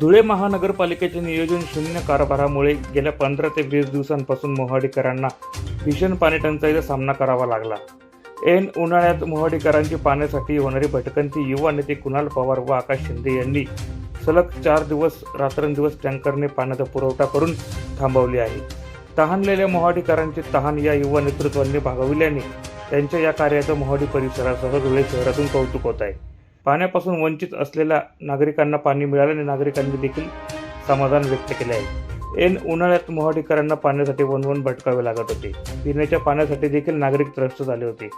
धुळे महानगरपालिकेचे नियोजन शून्य कारभारामुळे गेल्या पंधरा ते वीस दिवसांपासून मोहाडीकरांना भीषण पाणी टंचाईचा सामना करावा लागला. ऐन उन्हाळ्यात मोहाडीकरांची पाण्यासाठी होणारी भटकंती युवा नेते कुणाल पवार व आकाश शिंदे यांनी सलग चार दिवस रात्रंदिवस टँकरने पाण्याचा पुरवठा करून थांबवली आहे. तहानलेल्या मोहाडीकरांची तहान या युवा नेतृत्वांनी भागविल्याने त्यांच्या या कार्याचं मोहाडी परिसरासह धुळे शहरातून कौतुक होत आहे. पाण्यापासून वंचित असलेल्या नागरिकांना पाणी मिळाल्याने नागरिकांनी देखील समाधान व्यक्त केले आहे. ऐन उन्हाळ्यात मोहाडीकरांना पाण्यासाठी वनवन भटकावे लागत होते. पिण्याच्या पाण्यासाठी देखील नागरिक त्रस्त झाले होते.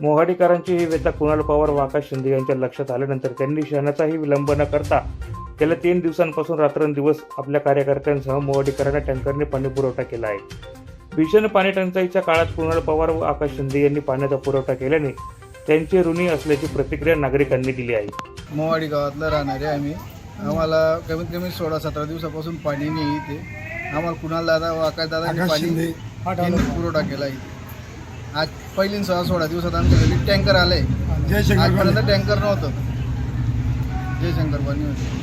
मोहाडीकरांची ही व्यथा कुणाल पवार व आकाश शिंदे यांच्या लक्षात आल्यानंतर त्यांनी शहराचाही विलंब न करता गेल्या तीन दिवसांपासून रात्रंदिवस आपल्या कार्यकर्त्यांसह मोहाडीकरांना टँकरने पाणी पुरवठा केला आहे. भीषण पाणी टंचाईच्या काळात कुणाल पवार व आकाश शिंदे यांनी पाण्याचा पुरवठा केल्याने त्यांचे ऋणी असल्याची प्रतिक्रिया नागरिकांनी दिली आहे. मोवाडी गावातलं राहणारे आम्ही. आम्हाला कमीत कमी सोळा सतरा दिवसापासून पाणी नाही इथे. आम्हाला कुणाल दादा व आकाश दादा पाणी पुरवठा केला इथे. आज पहिली सहा सोळा दिवसात आमच्या घरी टँकर आलंय आजपर्यंत टँकर नव्हतं. जयशंकर पाणी होतं.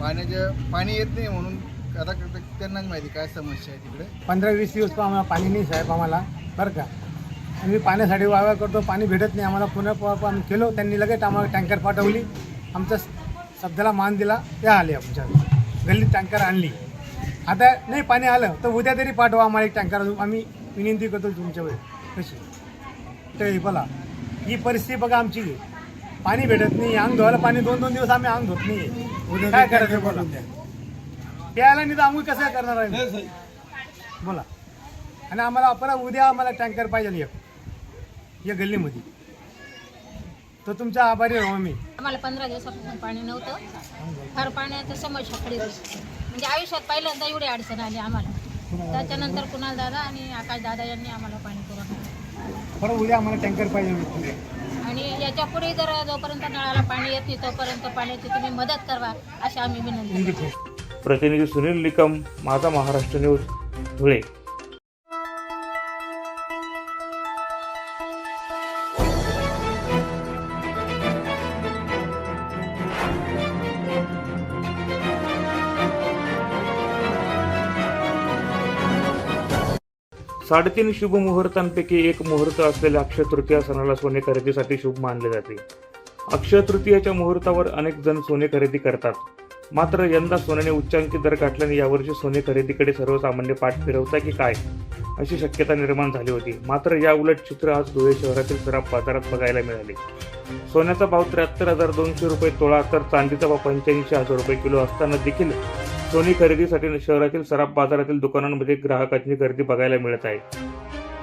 पाण्याचे पाणी येत नाही म्हणून आता त्यांनाच माहिती काय समस्या आहे तिकडे. पंधरा वीस दिवस पण आम्हाला पाणी नाही साहेब आम्हाला. बरं का? आम्ही पाण्यासाठी वावर करतो पाणी भेटत नाही. आम्हाला पुन्हा पण केलो. त्यांनी लगेच आम्हाला टँकर पाठवली. आमचा शब्दाला मान दिला. त्या आले आमच्या गल्लीत टँकर आणली. आता नाही पाणी आलं तर उद्या तरी पाठवा आम्हाला एक टँकर. आम्ही विनंती करतो तुमच्यावर. कशी? ते बोला ही परिस्थिती बघा आमची. पाणी भेटत नाही. अंग धुवायला पाणी दोन दोन दिवस आम्ही अंग धुत नाही. काय करायचं बोला? प्यायला नाही तर आम्ही कसं करणार आहे? बोला. आणि आम्हाला परत उद्या आम्हाला टँकर पाहिजे एक. या गल्लीमध्ये. तर तुमचा आभारी राहू आम्ही. आम्हाला पंधरा दिवसापासून पाणी नव्हतं. फार पाण्याचं समस्या खरी होती. म्हणजे आयुष्यात पहिल्यांदा एवढी अडचण आली आम्हाला. त्याच्यानंतर कुणाल दादा आणि आकाश दादा यांनी आम्हाला पाणी परत उद्या आम्हाला टँकर पाहिजे आणि याच्यापुढे जर जोपर्यंत नळाला पाणी येत नाही तोपर्यंत पाण्याची तुम्ही मदत करा अशी आम्ही विनंती करतो. प्रतिनिधी सुनील निकम माझा महाराष्ट्र न्यूज धुळे. साडेतीन शुभ मुहूर्तांपैकी एक मुहूर्त असलेल्या अक्षय तृतीया सणाला सोने खरेदीसाठी शुभ मानले जाते. अक्षय तृतीयाच्या मुहूर्तावर अनेक जण सोने खरेदी करतात. मात्र यंदा सोन्याने उच्चांकी दर गाठल्याने यावर्षी सोने खरेदीकडे सर्वसामान्य पाठ फिरवता की काय? अशी शक्यता निर्माण झाली होती. मात्र या उलट चित्र आज धुळे शहरातील सराफ बाजारात बघायला मिळाले. सोन्याचा भाव त्र्याहत्तर हजार दोनशे रुपये तोळा तर चांदीचा भाव पंच्याऐंशी हजार रुपये किलो असताना देखील सोनी खरेदीसाठी शहरातील सराफ बाजारातील दुकानांमध्ये ग्राहकांची गर्दी बघायला मिळत आहे.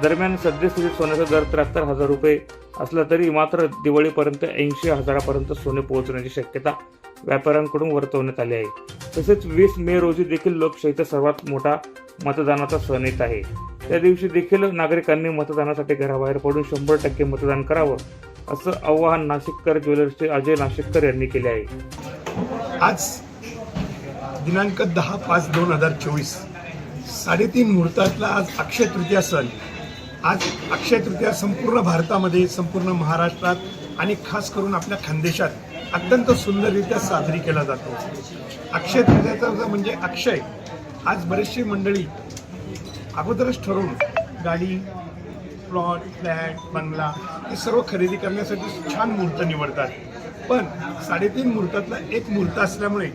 दरम्यान सद्यस्थितीत सोन्याचा दर त्र्याहत्तर हजार रुपये असला तरी मात्र दिवाळीपर्यंत ऐंशी हजारापर्यंत सोने पोहोचण्याची शक्यता व्यापाऱ्यांकडून वर्तवण्यात आली आहे. तसेच वीस मे रोजी देखील लोकशाहीचा सर्वात मोठा मतदानाचा सण येत आहे. त्या दिवशी देखील नागरिकांनी मतदानासाठी घराबाहेर पडून शंभर टक्के मतदान करावं असं आवाहन नाशिककर ज्वेलर्सचे अजय नाशिककर यांनी केले आहे. आज दिनांक दहा पाच दोन हजार चोवीस. साडेतीन मुहूर्तातला आज अक्षय तृतीया सण. आज अक्षय तृतीया संपूर्ण भारतामध्ये संपूर्ण महाराष्ट्रात आणि खास करून आपल्या खानदेशात अत्यंत सुंदररित्या साजरी केला जातो. अक्षय तृतीयाचा म्हणजे अक्षय आज बरेचशी मंडळी अगोदरच ठरवून गाडी प्लॉट फ्लॅट बंगला हे सर्व खरेदी करण्यासाठी छान मुहूर्त निवडतात. पण साडेतीन मुहूर्तातला एक मुहूर्त असल्यामुळे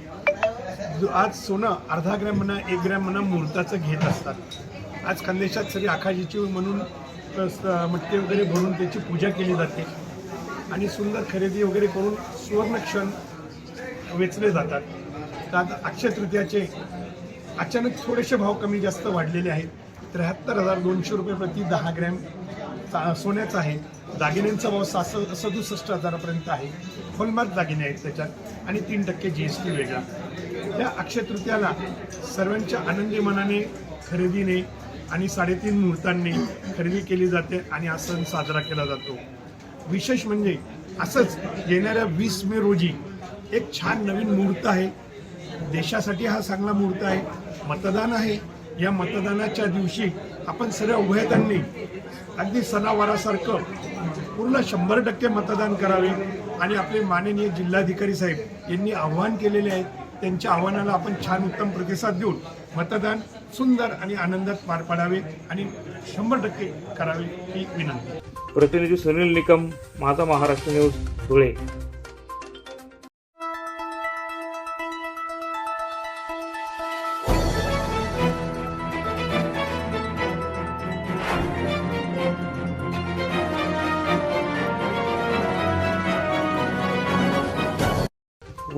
आज सोनं अर्धा ग्रॅम म्हणा एक ग्रॅम म्हणा मुहूर्ताचं घेत असतात. आज खानदेशात सगळी आखाजीची म्हणून मटके वगैरे भरून त्याची पूजा केली जाते. आणि सुंदर खरेदी वगैरे करून सुवर्ण क्षण वेचले जातात. तर आता अक्षय तृतीयाचे अचानक थोडेसे भाव कमी जास्त वाढलेले आहेत. त्र्याहत्तर हजार दोनशे रुपये प्रति दहा ग्रॅम चा- सोन्याचा आहे. दागिन्यांचा भाव सास सदुसष्ट हजारापर्यंत आहे. हॉलमार्क दागिने आहेत त्याच्यात. आणि तीन टक्के जी एस टी वेगळा. या अक्षय तृतीयाला सर्वांच्या आनंदी मनाने खरेदीने आणि साडेतीन मुहूर्तांनी खरेदी केली जाते आणि हा सण साजरा केला जातो. विशेष म्हणजे असंच येणाऱ्या वीस मे रोजी एक छान नवीन मुहूर्त आहे. देशासाठी हा चांगला मुहूर्त आहे. मतदान आहे. या मतदानाच्या दिवशी आपण सर्व उभयतांनी अगदी सणावारासारखं पूर्ण शंभर टक्के मतदान करावे आणि आपले माननीय जिल्हाधिकारी साहेब यांनी आव्हान केलेले आहे. त्यांच्या आव्हानाला आपण छान उत्तम प्रतिसाद देऊन मतदान सुंदर आणि आनंदात पार पाडावे आणि शंभर टक्के करावे ही विनंती. प्रतिनिधी सुनील निकम माझा महाराष्ट्र न्यूज धुळे.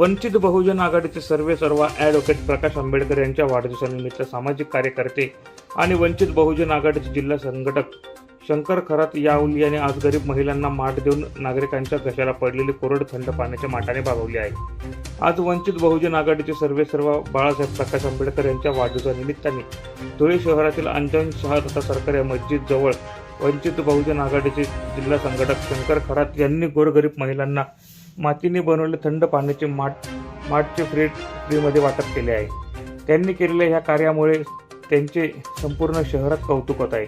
वंचित बहुजन आघाडीचे सर्वे सर्व ॲडव्होकेट प्रकाश आंबेडकर यांच्या वाढदिवसानिमित्त सामाजिक कार्यकर्ते आणि वंचित बहुजन आघाडीचे जिल्हा संघटक शंकर खरात याऊल यांनी आज गरीब महिलांना माठ देऊन नागरिकांच्या घशाला पडलेली कोरड थंड पाण्याच्या माठाने भागवली आहे. आज वंचित बहुजन आघाडीचे सर्वे सर्व बाळासाहेब प्रकाश आंबेडकर यांच्या वाढदिवसानिमित्ताने धुळे शहरातील अंजन शहर तथा सरकारी मस्जिद जवळ वंचित बहुजन आघाडीचे जिल्हा संघटक शंकर खरात यांनी गोरगरीब महिलांना मातीने बनवलेले थंड पाण्याचे माठ माठचे फ्री फ्रीमध्ये वाटप केले आहे. त्यांनी केलेल्या ह्या कार्यामुळे त्यांचे संपूर्ण शहरात कौतुक होत आहे.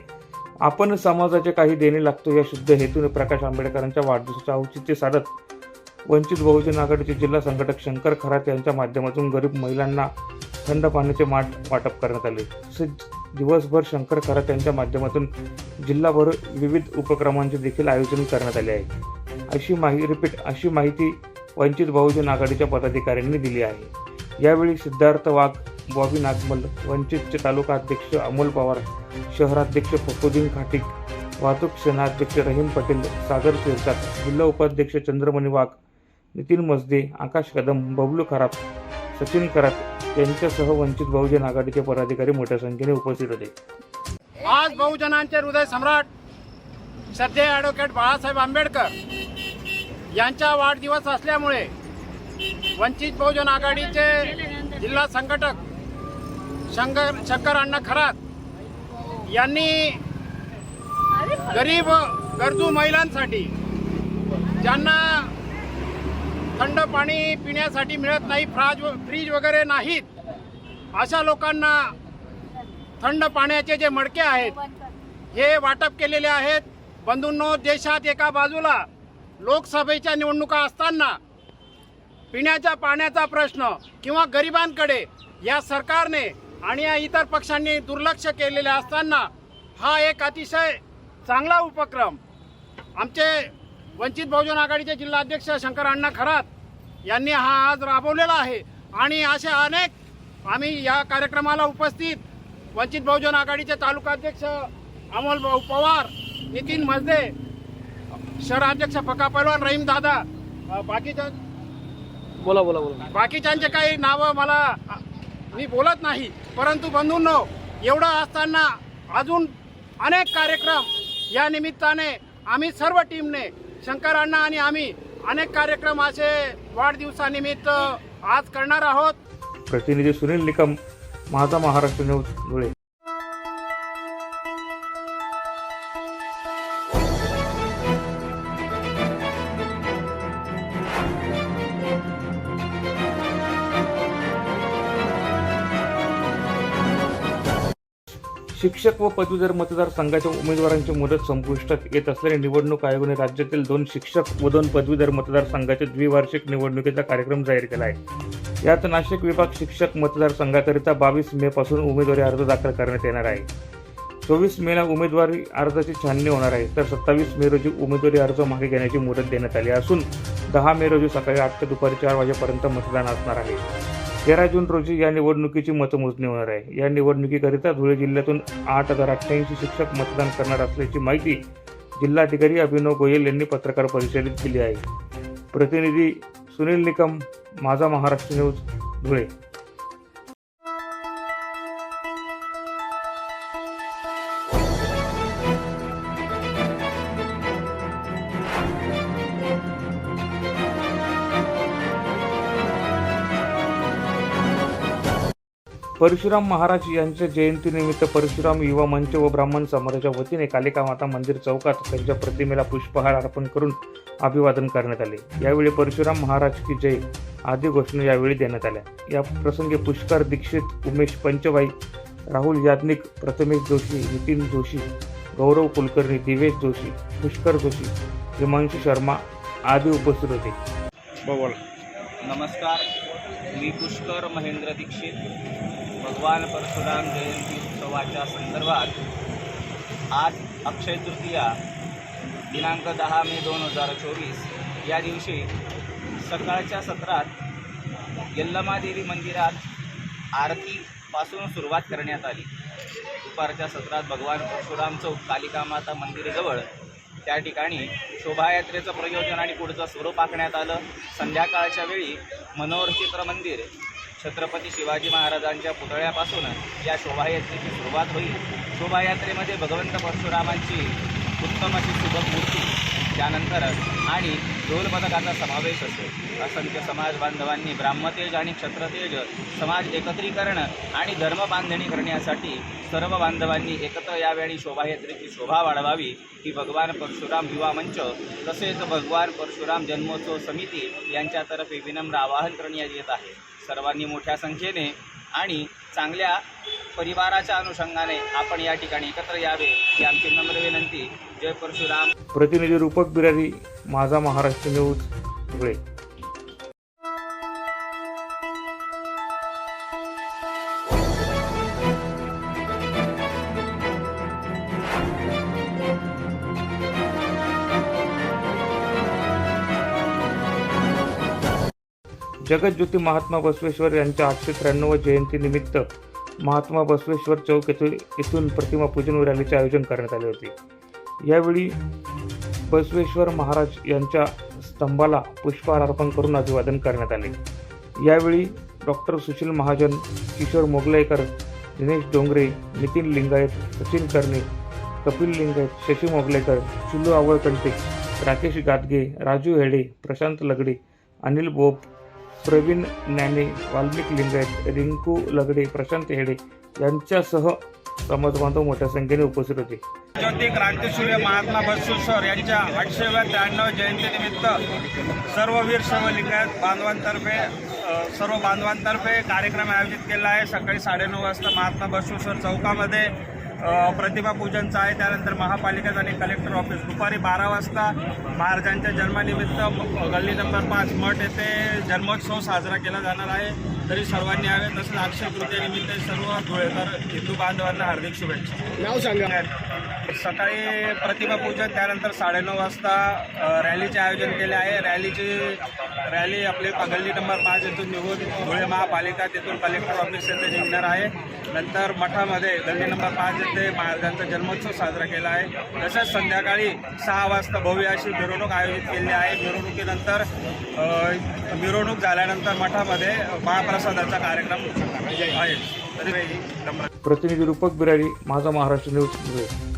आपण समाजाचे काही देणे लागतो या शुद्ध हेतूने प्रकाश आंबेडकरांच्या वाढदिवसाचे औचित्य साधत वंचित बहुजन आघाडीचे जिल्हा संघटक शंकर खरात यांच्या माध्यमातून गरीब महिलांना थंड पाण्याचे माठ वाटप करण्यात आले. तसेच दिवसभर शंकर खरात यांच्या माध्यमातून जिल्हाभर विविध उपक्रमांचे देखील आयोजन करण्यात आले आहे. अशी माहिती रिपीट अशी माहिती वंचित बहुजन आघाडीच्या पदाधिकाऱ्यांनी दिली आहे. यावेळी सिद्धार्थ वाघ बॉबी नागमल वंचितचे तालुका अध्यक्ष अमोल पवार शहराध्यक्ष फकुद्दीन खाटिक वाहतूक सेनाध्यक्ष रहीम पटेल सागर शिरसाट जिल्हा उपाध्यक्ष चंद्रमणी वाघ नितीन मजदे आकाश कदम बबलू खरात सचिन खरात यांच्यासह वंचित बहुजन आघाडीचे पदाधिकारी मोठ्या संख्येने उपस्थित होते. आज बहुजनांचे हृदय सम्राट सध्या ॲडव्होकेट बाळासाहेब आंबेडकर यांचा वाढदिवस असल्यामुळे वंचित बहुजन आघाडीचे जिल्हा संघटक शंकर शंकर अण्णा खरात यांनी गरीब गरजू महिलांसाठी ज्यांना थंड पाणी पिण्यासाठी मिळत नाही फ्राज फ्रीज वगैरे नाहीत अशा लोकांना थंड पाण्याचे जे मडके आहेत हे वाटप केलेले आहेत. बंधूंनो देशात एका बाजूला लोकसभेच्या निवडणुका असताना पिण्याच्या पाण्याचा प्रश्न किंवा गरिबांकडे या सरकारने आणि या इतर पक्षांनी दुर्लक्ष केलेले असताना हा एक अतिशय चांगला उपक्रम. आमचे वंचित बहुजन आघाडीचे जिल्हा अध्यक्ष शंकर अण्णा खरात यांनी हा आज राबवलेला आहे आणि असे अनेक आम्ही या कार्यक्रमाला उपस्थित वंचित बहुजन आघाडीचे तालुकाध्यक्ष अमोल भाऊ पवार नितीन मजदे शहराध्यक्ष फका पहलवान रहीम दादा. बाकीच्या बोला बोला बोला. बाकीच्यांचे काही नावं मला मी बोलत नाही. परंतु बंधूंनो एवढं असताना अजून अनेक कार्यक्रम या निमित्ताने आम्ही सर्व टीमने शंकर अण्णा आणि आम्ही अनेक कार्यक्रम असे वाढदिवसानिमित्त आज करणार आहोत. प्रतिनिधी सुनील निकम माझा महाराष्ट्र न्यूज धुळे. शिक्षक व पदवीधर मतदारसंघाच्या उमेदवारांची मुदत संपुष्टात येत असल्याने निवडणूक आयोगाने राज्यातील दोन शिक्षक व दोन पदवीधर मतदारसंघाच्या द्विवार्षिक निवडणुकीचा कार्यक्रम जाहीर केला आहे. यात नाशिक विभाग शिक्षक मतदारसंघाकरिता बावीस मे पासून उमेदवारी अर्ज दाखल करण्यात येणार आहे. चोवीस मेला उमेदवारी अर्जाची छाननी होणार आहे. तर सत्तावीस मे रोजी उमेदवारी अर्ज मागे घेण्याची मुदत देण्यात आली असून दहा मे रोजी सकाळी आठ ते दुपारी चार वाजेपर्यंत मतदान असणार आहे. तेरा जून रोजी या निवडणुकीची मतमोजणी होणार आहे. या निवडणुकीकरिता धुळे जिल्ह्यातून आठ हजार अठ्ठ्याऐंशी शिक्षक मतदान करणार असल्याची माहिती जिल्हाधिकारी अभिनव गोयल यांनी पत्रकार परिषदेत दिली आहे. प्रतिनिधी सुनील निकम माझा महाराष्ट्र न्यूज धुळे. परशुराम महाराज यांच्या जयंतीनिमित्त परशुराम युवा मंच व ब्राह्मण समाजाच्या वतीने कालिका माता मंदिर चौकात त्यांच्या प्रतिमेला पुष्पहार अर्पण करून अभिवादन करण्यात आले. यावेळी परशुराम महाराज की जय आदी घोषणा यावेळी देण्यात आल्या. या प्रसंगी पुष्कर दीक्षित उमेश पंचबाई राहुल याज्ञिक प्रथमेश जोशी नितीन जोशी गौरव कुलकर्णी दिवेश जोशी पुष्कर जोशी हिमांशू शर्मा आदी उपस्थित होते. नमस्कार. मी पुष्कर महेंद्र दीक्षित. भगवान परशुराम जयंती उत्सवाच्या संदर्भात आज अक्षय तृतीया दिनांक दहा मे दोन हजार चोवीस या दिवशी सकाळच्या सत्रात यल्लमादेवी मंदिरात आरतीपासून सुरुवात करण्यात आली. दुपारच्या सत्रात भगवान परशुराम चौक कालिका माता मंदिराजवळ त्या ठिकाणी शोभायात्रेचं प्रयोजन आणि पुढचं स्वरूप आखण्यात आलं. संध्याकाळच्या वेळी मनोहर चित्र मंदिर छत्रपती शिवाजी महाराजांच्या पुतळ्यापासून या शोभायात्रेची सुरुवात होईल. शोभायात्रेमध्ये भगवंत परशुरामांची उत्तम अशी सुबक मूर्ती त्यानंतर आणि ढोल पथकाचा समावेश असेल असंख्य समाज बांधवांनी ब्राह्मतेज आणि क्षत्रतेज समाज एकत्रीकरण आणि धर्म बांधणी करण्यासाठी सर्व बांधवांनी एकत्र यावेळी शोभायात्रेची शोभा वाढवावी ही भगवान परशुराम युवा मंच तसेच भगवान परशुराम जन्मोत्सव समिती यांच्यातर्फे विनम्र आवाहन करण्यात येत आहे. सर्वांनी मोठ्या संख्येने आणि चांगल्या परिवाराच्या अनुषंगाने आपण या ठिकाणी एकत्र यावे ही आमची नम्र विनंती. जय परशुराम. प्रतिनिधी रूपक बिरारी माझा महाराष्ट्र न्यूज धुळे. जगज्योती महात्मा बसवेश्वर यांच्या आठशे त्र्याण्णव जयंतीनिमित्त महात्मा बसवेश्वर चौक येथून येथून प्रतिमा पूजन रॅलीचे आयोजन करण्यात आले होते. यावेळी बसवेश्वर महाराज यांच्या स्तंभाला पुष्पहार अर्पण करून अभिवादन करण्यात आले. यावेळी डॉक्टर सुशील महाजन किशोर मोगलेकर दिनेश डोंगरे नितीन लिंगायत सचिन कर्णे कपिल लिंगायत शशी मोगलेकर चुल्लू आवळकंटे राकेश गादगे राजू हेडे प्रशांत लगडे अनिल बोप प्रवीण ज्ञाने वाल्मिक लिंगायत रिंकू लगडे प्रशांत हेडे यांच्यासह समाजबांधव मोठ्या संख्येने उपस्थित होते. ज्योती क्रांतीसूर्य महात्मा बसवेश्वर यांच्या आठशेव्या त्र्याण्णव जयंतीनिमित्त सर्व वीर सर्व लिंगायत बांधवांतर्फे सर्व बांधवांतर्फे कार्यक्रम आयोजित केला आहे. सकाळी साडेनऊ वाजता महात्मा बसवेश्वर चौकामध्ये अ, प्रतिमा पूजनचं आहे. त्यानंतर महापालिकेत आणि कलेक्टर ऑफिस दुपारी बारा वाजता महाराजांच्या जन्मानिमित्त गल्ली नंबर पाच मठ येथे जन्मोत्सव साजरा केला जाणार आहे. तरी सर्वांनी यावे. तसंच अक्षय तृतीयेनिमित्त सर्व धुळेकर हिंदू बांधवांना हार्दिक शुभेच्छा. नाव सांगा. सकाळी प्रतिमापूजन त्यानंतर साडेनऊ वाजता रॅलीचे आयोजन केले आहे. रॅलीची रॅली आपली गल्ली नंबर पाच येथून निघून धुळे महापालिका तिथून कलेक्टर ऑफिस येथे निघणार आहे. नंतर मठामध्ये गल्ली नंबर पाच येथे महाराजांचा जन्मोत्सव साजरा केला आहे. तसेच संध्याकाळी सहा वाजता भव्य अशी मिरवणूक आयोजित केली आहे. मिरवणुकीनंतर मिरवणूक झाल्यानंतर मठामध्ये महाप्रसादाचा कार्यक्रम आहे. प्रतिनिधी रूपक बिरारी माझा महाराष्ट्र न्यूज